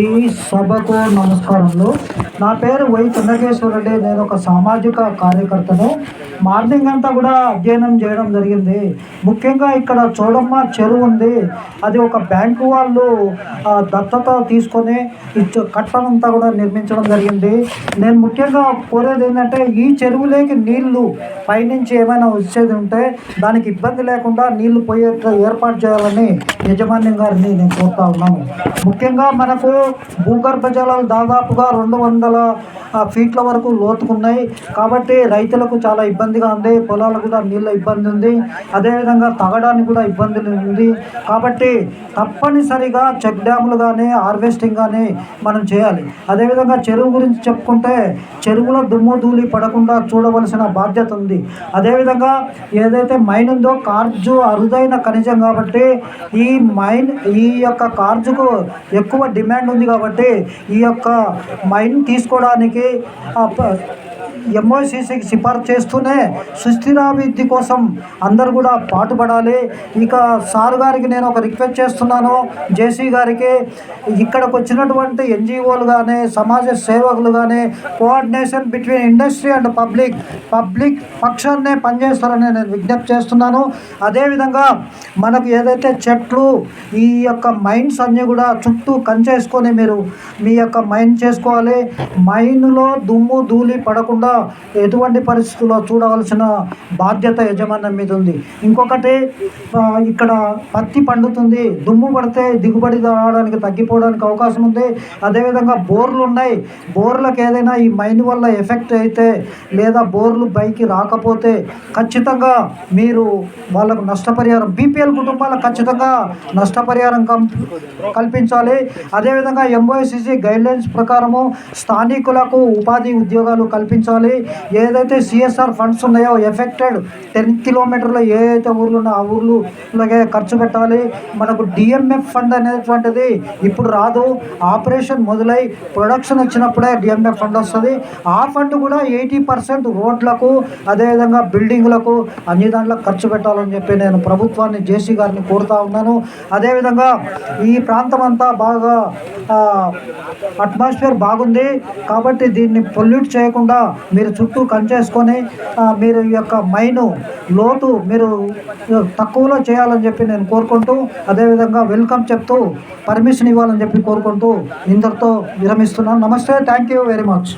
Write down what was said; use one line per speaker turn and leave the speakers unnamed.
ఈ సభకు నమస్కారములు. నా పేరు వై చంద్రకేశ్వర రెడ్డి. నేను ఒక సామాజిక కార్యకర్తను. మార్నింగ్ అంతా కూడా అధ్యయనం చేయడం జరిగింది. ముఖ్యంగా ఇక్కడ చోడమ్మ చెరువు ఉంది. అది ఒక బ్యాంకు వాళ్ళు దత్తత తీసుకొని ఇచ్చు కట్టనంతా కూడా నిర్మించడం జరిగింది. నేను ముఖ్యంగా కోరేది ఏంటంటే ఈ చెరువులోకి నీళ్ళు పైనుంచి ఏమైనా వచ్చేది ఉంటే దానికి ఇబ్బంది లేకుండా నీళ్ళు పోయే ఏర్పాటు చేయాలని యజమాని యజమాన్యం గారిని నేను కోరుతా ఉన్నాను. ముఖ్యంగా మనకు భూగర్భ జలాలు దాదాపుగా రెండు వందల ఫీట్ల వరకు లోతుకున్నాయి. కాబట్టి రైతులకు చాలా ఇబ్బందిగా ఉంది. పొలాలకు కూడా నీళ్ళ ఇబ్బంది ఉంది. అదేవిధంగా తగడానికి కూడా ఇబ్బంది ఉంది. కాబట్టి తప్పనిసరిగా చెక్ డ్యాములు కానీ హార్వెస్టింగ్ కానీ మనం చేయాలి. అదేవిధంగా చెరువు గురించి చెప్పుకుంటే చెరువులో దుమ్ము ధూళి పడకుండా చూడవలసిన బాధ్యత ఉంది. అదేవిధంగా ఏదైతే మైన్ ఉందో కార్జు అరుదైన ఖనిజం కాబట్టి ఈ మైన్ ఈ యొక్క కార్జుకు ఎక్కువ డిమాండ్ ఉంది కాబట్టి ఈ యొక్క మైన్ తీసుకోవడానికి ఎంఓసిసికి సిఫార్సు చేస్తూనే సుస్థిరాభివృద్ధి కోసం అందరు కూడా పాటుపడాలి. ఇక సార్ గారికి నేను ఒక రిక్వెస్ట్ చేస్తున్నాను. జేసీ గారికి ఇక్కడికి వచ్చినటువంటి ఎన్జిఓలు కానీ సమాజ సేవకులు కానీ coordination between industry and public public పక్షాన్నే పనిచేస్తారని నేను విజ్ఞప్తి చేస్తున్నాను. అదేవిధంగా మనకు ఏదైతే చెట్లు ఈ యొక్క మైండ్స్ అన్నీ కూడా చుట్టూ కంచేసుకొని మీరు మీ యొక్క మైండ్ చేసుకోవాలి. మైన్లో దుమ్ము ధూళి పడకుండా ఎటువంటి పరిస్థితుల్లో చూడవలసిన బాధ్యత యజమాన్యం మీద ఉంది. ఇంకొకటి ఇక్కడ పత్తి పండుతుంది. దుమ్ము పడితే దిగుబడి రావడానికి తగ్గిపోవడానికి అవకాశం ఉంది. అదేవిధంగా బోర్లు ఉన్నాయి. బోర్లకు ఏదైనా ఈ మైన్ వల్ల ఎఫెక్ట్ అయితే లేదా బోర్లు పైకి రాకపోతే ఖచ్చితంగా మీరు వాళ్ళకు నష్టపరిహారం బీపీఎల్ కుటుంబాలకు ఖచ్చితంగా నష్టపరిహారం కల్పించాలి. అదేవిధంగా ఎంఓఎస్సిసి గైడ్లైన్స్ ప్రకారము స్థానికులకు ఉపాధి ఉద్యోగాలు కల్పించాలి. ఏదైతే సిఎస్ఆర్ ఫండ్స్ ఉన్నాయో ఎఫెక్టెడ్ టెన్ కిలోమీటర్లో ఏ అయితే ఊర్లు ఉన్నాయో ఆ ఊర్లులాగే ఖర్చు పెట్టాలి. మనకు డిఎంఎఫ్ ఫండ్ అనేటువంటిది ఇప్పుడు రాదు. ఆపరేషన్ మొదలై ప్రొడక్షన్ వచ్చినప్పుడే డిఎంఎఫ్ ఫండ్ వస్తుంది. ఆ ఫండ్ కూడా ఎయిటీ పర్సెంట్ రోడ్లకు అదేవిధంగా బిల్డింగ్లకు అన్ని దాంట్లో ఖర్చు పెట్టాలని చెప్పి నేను ప్రభుత్వాన్ని జేసీ గారిని కోరుతా ఉన్నాను. అదేవిధంగా ఈ ప్రాంతం అంతా బాగా అట్మాస్ఫియర్ బాగుంది. కాబట్టి దీన్ని పొల్యూట్ చేయకుండా మీరు చుట్టూ కంచేసుకొని మీరు ఈ యొక్క మైను లోతు మీరు తక్కువలో చేయాలని చెప్పి నేను కోరుకుంటూ అదేవిధంగా వెల్కమ్ చెప్తూ పర్మిషన్ ఇవ్వాలని చెప్పి కోరుకుంటూ ఇందరితో విరమిస్తున్నాను. నమస్తే థ్యాంక్ యూ వెరీ మచ్.